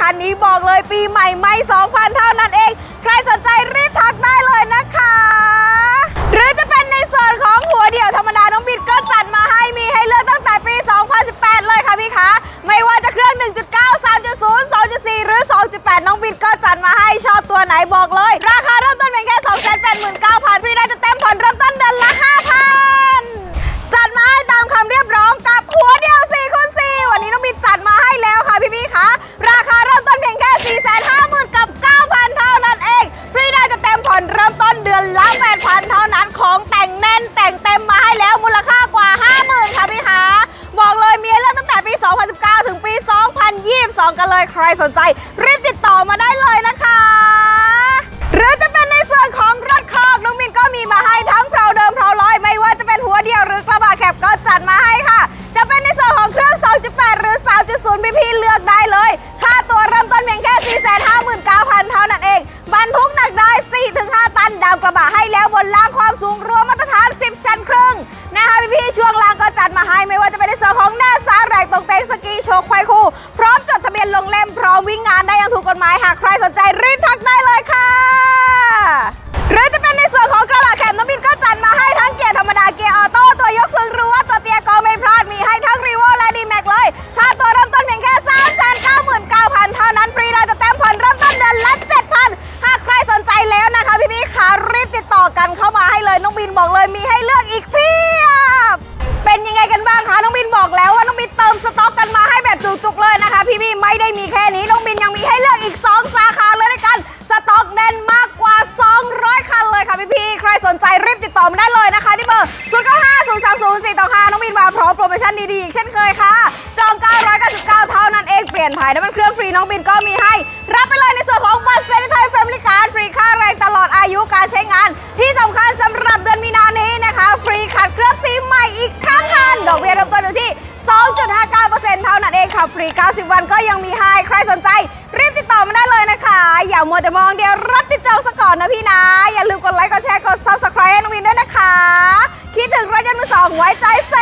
คันนี้บอกเลยปีใหม่ไม่2,000 เท่านั้นเอง ใครสนใจรีบทักได้เลยนะคะ หรือจะเป็นในส่วนของหัวเดี่ยวธรรมดา น้องบิดก็จัดมาให้มีให้เลือกตั้งแต่ปี 2018 เลยค่ะพี่คะไม่ว่าจะเครื่อง 1.9 3.0 2.4 หรือ 2.8 น้องบิดก็จัดมาให้ชอบตัวไหนบอกเลย 2022กันเลยใครสนใจ รีบติดต่อมาได้เลยนะคะ หรือจะเป็นในส่วนของรถคอกน้องมินก็มีมาให้ทั้งเพลาเดิมเพลาร้อย ไม่ว่าจะเป็นหัวเดียวหรือกระบะแคบก็จัดมาให้ค่ะ จะเป็นในส่วนของเครื่อง 2.8 หรือ 3.0พี่พี่เลือกได้เลย ค่าตัวเริ่มต้นเพียงแค่ 459,000 เท่านั้นเองบรรทุกหนักได้ 4-5 ตันดาวกระบะให้แล้วบนล่างความสูงรวมมาตรฐาน 10 ชั้นครึ่งนะคะพี่พี่ๆช่วงล่างก็จัดมาให้ไม่ว่าจะเป็นในส่วนของหน้าสาแรกตรงเต็งสกีโชว์ควายคู่ ยนลงเล่มพร้อมวิ่งงานได้อย่างถูกกฎหมายหากใครสนใจรีบทักได้เลยค่ะ หรือจะเป็นในส่วนของกระบะแคมน้องบินก็จัดมาให้ทั้งเกียร์ธรรมดาเกียร์ออโต้ตัวยกสูงหรือว่าตัวเตียก็ไม่พลาดมีให้ทั้งรีโวและดีแม็กเลยค่าตัวเริ่มต้นเพียงแค่399,000เท่านั้นฟรีเราจะเต็มผ่อนเริ่มต้นเดือนละ7,000หากใครสนใจแล้วนะคะพี่พี่ๆขารีบติดต่อกันเข้ามาให้เลยน้องบินบอกเลยมีให้เลือกอีกพี่ พี่พี่ไม่ได้มีแค่นี้ น้องบินยังมีให้เลือกอีก 2 สาขาเลยด้วยกัน สต็อกแน่นมากกว่า 200 คันเลยค่ะพี่พี่ใครสนใจรีบติดต่อมาได้เลยนะคะที่เบอร์ 0 9 5 0 3 0 4ต่อ5น้องบินมาพร้อมโปรโมชั่นดีๆอีกเช่นเคยค่ะ จอง 999 เท่านั้นเองเปลี่ยนถ่ายน้ำมันเครื่องฟรีน้องบินก็มีให้ รับไปเลยในส่วนของบัตรเซนิทายเฟรมลิการฟรีค่าแรงตลอดอายุการใช้งาน ที่สำคัญสำหรับ ขับฟรี 90 วันก็ยังมีให้ ใครสนใจ รีบติดต่อมาได้เลยนะคะ อย่ามัวแต่มองเดียวรับติดจองซะก่อนนะพี่นะ อย่าลืมกดไลค์ กดแชร์ กด subscribe ให้น้องวินด้วยนะคะ คิดถึงรถยนต์มือสองไว้ใจเซ